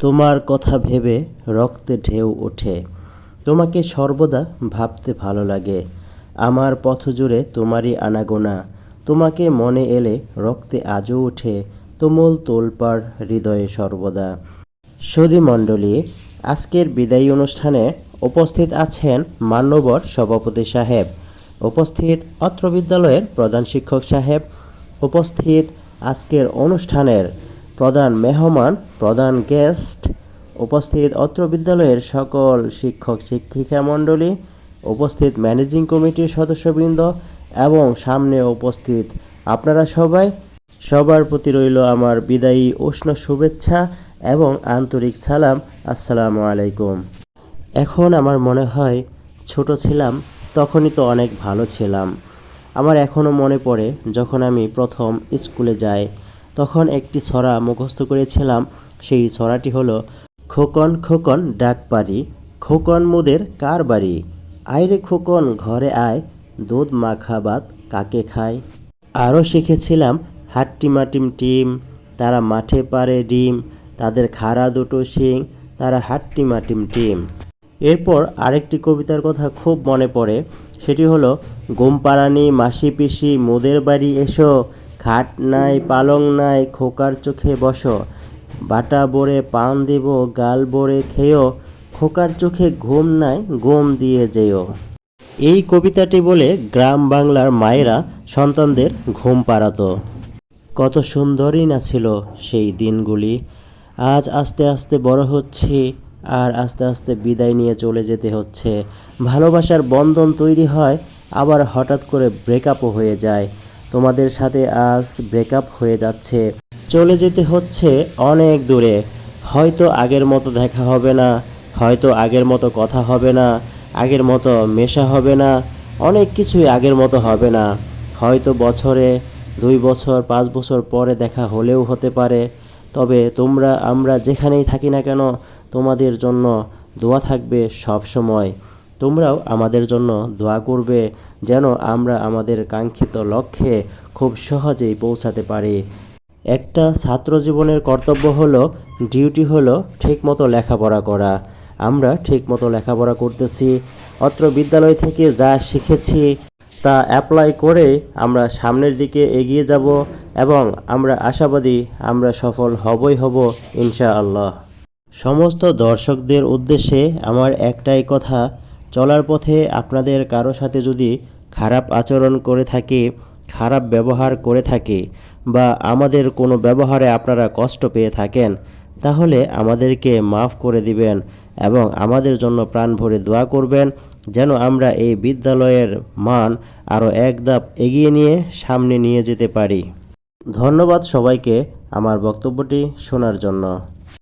তোমার কথা ভেবে রক্তে ঢেউ ওঠে। তোমাকে সর্বদা ভাবতে ভালো লাগে। আমার পথ জুড়ে তোমারই আনাগোনা। তোমাকে মনে এলে রক্তে আজও ওঠে তুমুল তোলপাড় হৃদয়ে সর্বদা। সুধী মণ্ডলী, আজকের বিদায়ী অনুষ্ঠানে উপস্থিত আছেন মান্যবর সভাপতি সাহেব, উপস্থিত অত্র বিদ্যালয়ের প্রধান শিক্ষক সাহেব, উপস্থিত আজকের অনুষ্ঠানের প্রধান মেহমান, প্রধান গেস্ট, উপস্থিত অত্র বিদ্যালয়ের সকল শিক্ষক, শিক্ষিকা মণ্ডলী, উপস্থিত ম্যানেজিং কমিটির সদস্যবৃন্দ এবং সামনে উপস্থিত আপনারা সবাই। সবার প্রতি রইল আমার বিদায়ী উষ্ণ শুভেচ্ছা এবং আন্তরিক সালাম। আসসালামু আলাইকুম। এখন আমার মনে হয় ছোট ছিলাম, তখনই তো অনেক ভালো ছিলাম। আমার এখনও মনে পড়ে যখন আমি প্রথম স্কুলে যাই। তখন একটি ছড়া মুখস্থ করেছিলাম। সেই ছড়াটি হলো, খোকন খোকন, ডাক পারি। খোকন মোদের কার বাড়ি? আয়রে খোকন, ঘরে আয়। দুধ মাখা ভাত কাকে খায়? আরও শিখেছিলাম হাট্টিমাটিম টিম, তারা মাঠে পারে ডিম, তাদের খাড়া দুটো শিং, তারা হাট্টিমাটিম টিম। এরপর আরেকটি কবিতার কথা খুব মনে পড়ে, সেটি হলো, গোমপাড়ানি মাসি পিসি মোদের বাড়ি এসো খাট নাই, পালং নাই, খোকার চোখে বসো। বাটা বড়ে পান দেব, গাল বড়ে খেয়েও খোকার চোখে ঘুম নাই, ঘুম দিয়ে যেও এই কবিতাটি বলে গ্রাম বাংলার মায়েরা সন্তানদের ঘুম পাড়াতো। কত সুন্দরই না ছিল সেই দিনগুলি। আজ আস্তে আস্তে বড় হচ্ছি, আর আস্তে আস্তে বিদায় নিয়ে চলে যেতে হচ্ছে। ভালোবাসার বন্ধন তৈরি হয়, আবার হঠাৎ করে ব্রেকআপও হয়ে যায়। তোমাদের সাথে আজ ব্রেকআপ হয়ে যাচ্ছে। চলে যেতে হচ্ছে অনেক দূরে। হয়তো আগের মতো দেখা হবে না, হয়তো আগের মতো কথা হবে না, আগের মতো মেশা হবে না, অনেক কিছুই আগের মতো হবে না। হয়তো বছরে দুই বছর, পাঁচ বছর পরে দেখা হলেও হতে পারে। তবে তোমরা, আমরা যেখানেই থাকি না কেন, তোমাদের জন্য দোয়া থাকবে সব সময় তোমরাও আমাদের জন্য দোয়া করবে। যেন আমরা আমাদের কাঙ্ক্ষিত লক্ষ্যে খুব সহজেই পৌঁছাতে পারি। একটা ছাত্র জীবনের কর্তব্য হলো, ডিউটি হলো ঠিকমতো লেখাপড়া করা। আমরা ঠিকমতো লেখাপড়া করতেছি, অত্র বিদ্যালয় থেকে যা শিখেছি তা অ্যাপ্লাই করে আমরা সামনের দিকে এগিয়ে যাব এবং আমরা আশাবাদী আমরা সফল হবই হব, ইনশাআল্লাহ। সমস্ত দর্শকদের উদ্দেশ্যে আমার একটাই কথা চলার পথে আপনাদের কারও সাথে যদি খারাপ আচরণ করে থাকি, খারাপ ব্যবহার করে থাকি বা আমাদের কোনো ব্যবহারে আপনারা কষ্ট পেয়ে থাকেন, তাহলে আমাদেরকে মাফ করে দিবেন এবং আমাদের জন্য প্রাণ ভরে দোয়া করবেন যেন আমরা এই বিদ্যালয়ের মান আরও এক ধাপ এগিয়ে নিয়ে সামনে নিয়ে যেতে পারি। ধন্যবাদ সবাইকে আমার বক্তব্যটি শোনার জন্য।